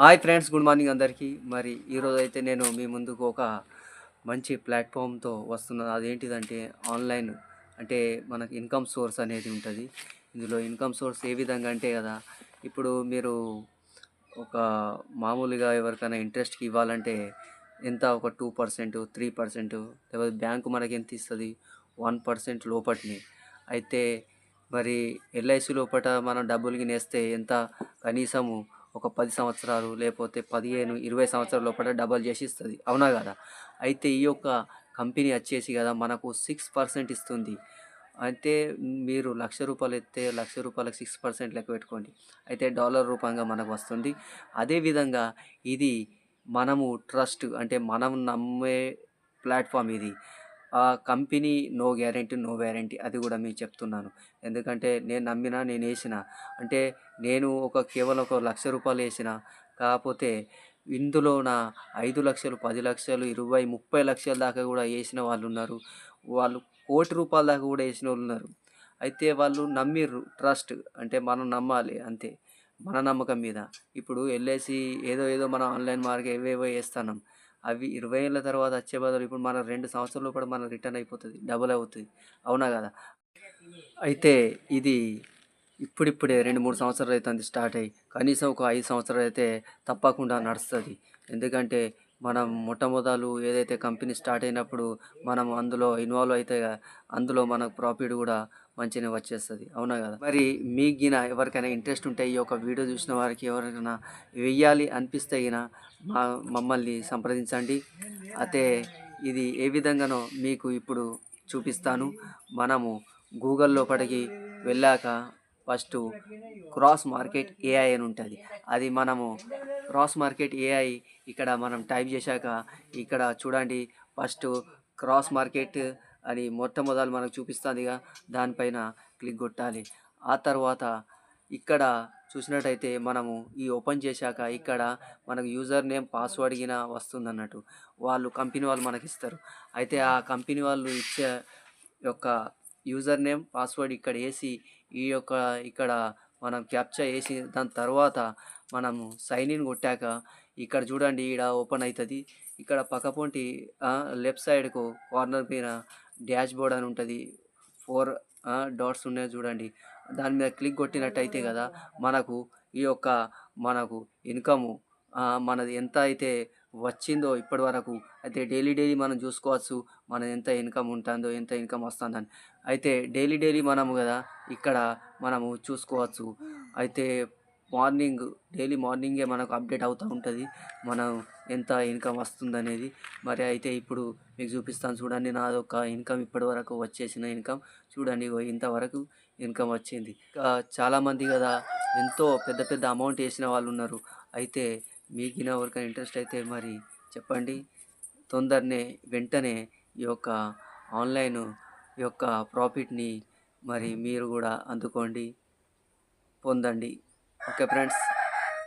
Hi friends good morning అందరికీ. మరి ఈరోజు అయితే నేను మీ ముందుకు ఒక మంచి ప్లాట్ఫామ్తో వస్తున్నాను అదేంటిదంటే ఆన్లైన్ అంటే మనకి ఇన్కమ్ సోర్స్ అనేది ఉంటుంది. ఇందులో ఇన్కమ్ సోర్స్ ఏ విధంగా అంటే కదా ఇప్పుడు మీరు ఒక మామూలుగా ఎవరికైనా ఇంట్రెస్ట్కి ఇవ్వాలంటే ఎంత? ఒక టూ పర్సెంట్ త్రీ పర్సెంట్ లేకపోతే బ్యాంకు మనకి ఎంత ఇస్తుంది? వన్ పర్సెంట్ లోపటిని. అయితే మరి ఎల్ఐసి లోపల మనం డబ్బులు గినేస్తే ఎంత? కనీసము ఒక పది సంవత్సరాలు లేకపోతే పదిహేను ఇరవై సంవత్సరాల లోపల డబల్ చేసి ఇస్తుంది. అవునా కదా? అయితే ఈ యొక్క కంపెనీ వచ్చేసి కదా మనకు సిక్స్ పర్సెంట్ ఇస్తుంది. అయితే మీరు లక్ష రూపాయలు ఎత్తే లక్ష రూపాయలకు సిక్స్ పర్సెంట్ లెక్క పెట్టుకోండి. అయితే డాలర్ రూపంగా మనకు వస్తుంది. అదేవిధంగా ఇది మనము ట్రస్ట్ అంటే మనం నమ్మే ప్లాట్ఫామ్ ఇది. Company no guarantee no warranty అది కూడా మీకు చెప్తున్నాను. ఎందుకంటే నేను నమ్మిన నేను వేసిన. అంటే నేను ఒక కేవలం ఒక లక్ష రూపాయలు వేసిన కాకపోతే ఇందులో నా ఐదు లక్షలు పది లక్షలు ఇరవై ముప్పై లక్షల దాకా కూడా వేసిన వాళ్ళు ఉన్నారు. వాళ్ళు కోటి రూపాయల దాకా కూడా వేసిన వాళ్ళు ఉన్నారు. అయితే వాళ్ళు నమ్మిర్రు ట్రస్ట్ అంటే మనం నమ్మాలి అంతే. మన నమ్మకం మీద. ఇప్పుడు ఎల్ఐసి ఏదో ఏదో మనం ఆన్లైన్ మార్కెట్ ఏవేవో వేస్తున్నాం. అవి ఇరవై ఏళ్ళ తర్వాత వచ్చే బదులు ఇప్పుడు మన రెండు సంవత్సరాల కూడా మనం రిటర్న్ అయిపోతుంది డబుల్ అవుతుంది. అవునా కదా? అయితే ఇది ఇప్పుడిప్పుడే రెండు మూడు సంవత్సరాలు అవుతుంది స్టార్ట్ అయ్యి. కనీసం ఒక ఐదు సంవత్సరాలు అయితే తప్పకుండా నడుస్తుంది. ఎందుకంటే మనం మొట్టమొదలు ఏదైతే కంపెనీ స్టార్ట్ అయినప్పుడు మనం అందులో ఇన్వాల్వ్ అయితే అందులో మనకు ప్రాఫిట్ కూడా మంచిగా వచ్చేస్తుంది. అవునా కదా? మరి మీకు గిన ఎవరికైనా ఇంట్రెస్ట్ ఉంటే ఈ యొక్క వీడియో చూసిన వారికి ఎవరికైనా వెయ్యాలి అనిపిస్తే గిన మా మమ్మల్ని సంప్రదించండి. అయితే ఇది ఏ విధంగానో మీకు ఇప్పుడు చూపిస్తాను. మనము గూగుల్ లోపలికి వెళ్ళాక ఫస్ట్ క్రాస్ మార్కెట్ ఏఐ అని ఉంటుంది. అది మనము క్రాస్ మార్కెట్ ఏఐ ఇక్కడ మనం టైప్ చేశాక ఇక్కడ చూడండి ఫస్ట్ క్రాస్ మార్కెట్ అని మొట్టమొదలు మనకు చూపిస్తుందిగా. దానిపైన క్లిక్ కొట్టాలి. ఆ తర్వాత ఇక్కడ చూసినట్టయితే మనము ఈ ఓపెన్ చేశాక ఇక్కడ మనకు యూజర్ నేమ్ పాస్వర్డ్ గిన వస్తుంది అన్నట్టు వాళ్ళు కంపెనీ వాళ్ళు మనకి ఇస్తారు. అయితే ఆ కంపెనీ వాళ్ళు ఇచ్చే యొక్క యూజర్ నేమ్ పాస్వర్డ్ ఇక్కడ వేసి ఈ యొక్క ఇక్కడ మనం క్యాప్చర్ వేసి దాని తర్వాత మనము సైన్ ఇన్ కొట్టాక ఇక్కడ చూడండి ఇక్కడ ఓపెన్ అవుతుంది. ఇక్కడ పక్కపొంటి లెఫ్ట్ సైడ్కు కార్నర్ మీద డాష్ బోర్డ్ అని ఉంటుంది. ఫోర్ డాట్స్ ఉన్నాయి చూడండి. దాని మీద క్లిక్ కొట్టినట్టయితే కదా మనకు ఈ యొక్క మనకు ఇన్కము మనది ఎంత అయితే వచ్చిందో ఇప్పటి వరకు. అయితే డైలీ డైలీ మనం చూసుకోవచ్చు మన ఎంత ఇన్కమ్ ఉంటుందో ఎంత ఇన్కమ్ వస్తుందని అయితే డైలీ డైలీ మనము కదా ఇక్కడ మనము చూసుకోవచ్చు. అయితే మార్నింగ్ డైలీ మార్నింగే మనకు అప్డేట్ అవుతూ ఉంటుంది మనం ఎంత ఇన్కమ్ వస్తుందనేది. మరి అయితే ఇప్పుడు మీకు చూపిస్తాను చూడండి నాదొక ఇన్కమ్ ఇప్పటి వరకు వచ్చేసిన ఇన్కమ్. చూడండి ఇంతవరకు ఇన్కమ్ వచ్చింది. ఇంకా చాలామంది కదా ఎంతో పెద్ద పెద్ద అమౌంట్ వేసిన వాళ్ళు ఉన్నారు. అయితే మీకిన ఎవరికైనా ఇంట్రెస్ట్ అయితే మరి చెప్పండి. తొందరనే వెంటనే ఈ యొక్క ఆన్లైన్ యొక్క ప్రాఫిట్ని మరి మీరు కూడా అందుకోండి పొందండి. Okay friends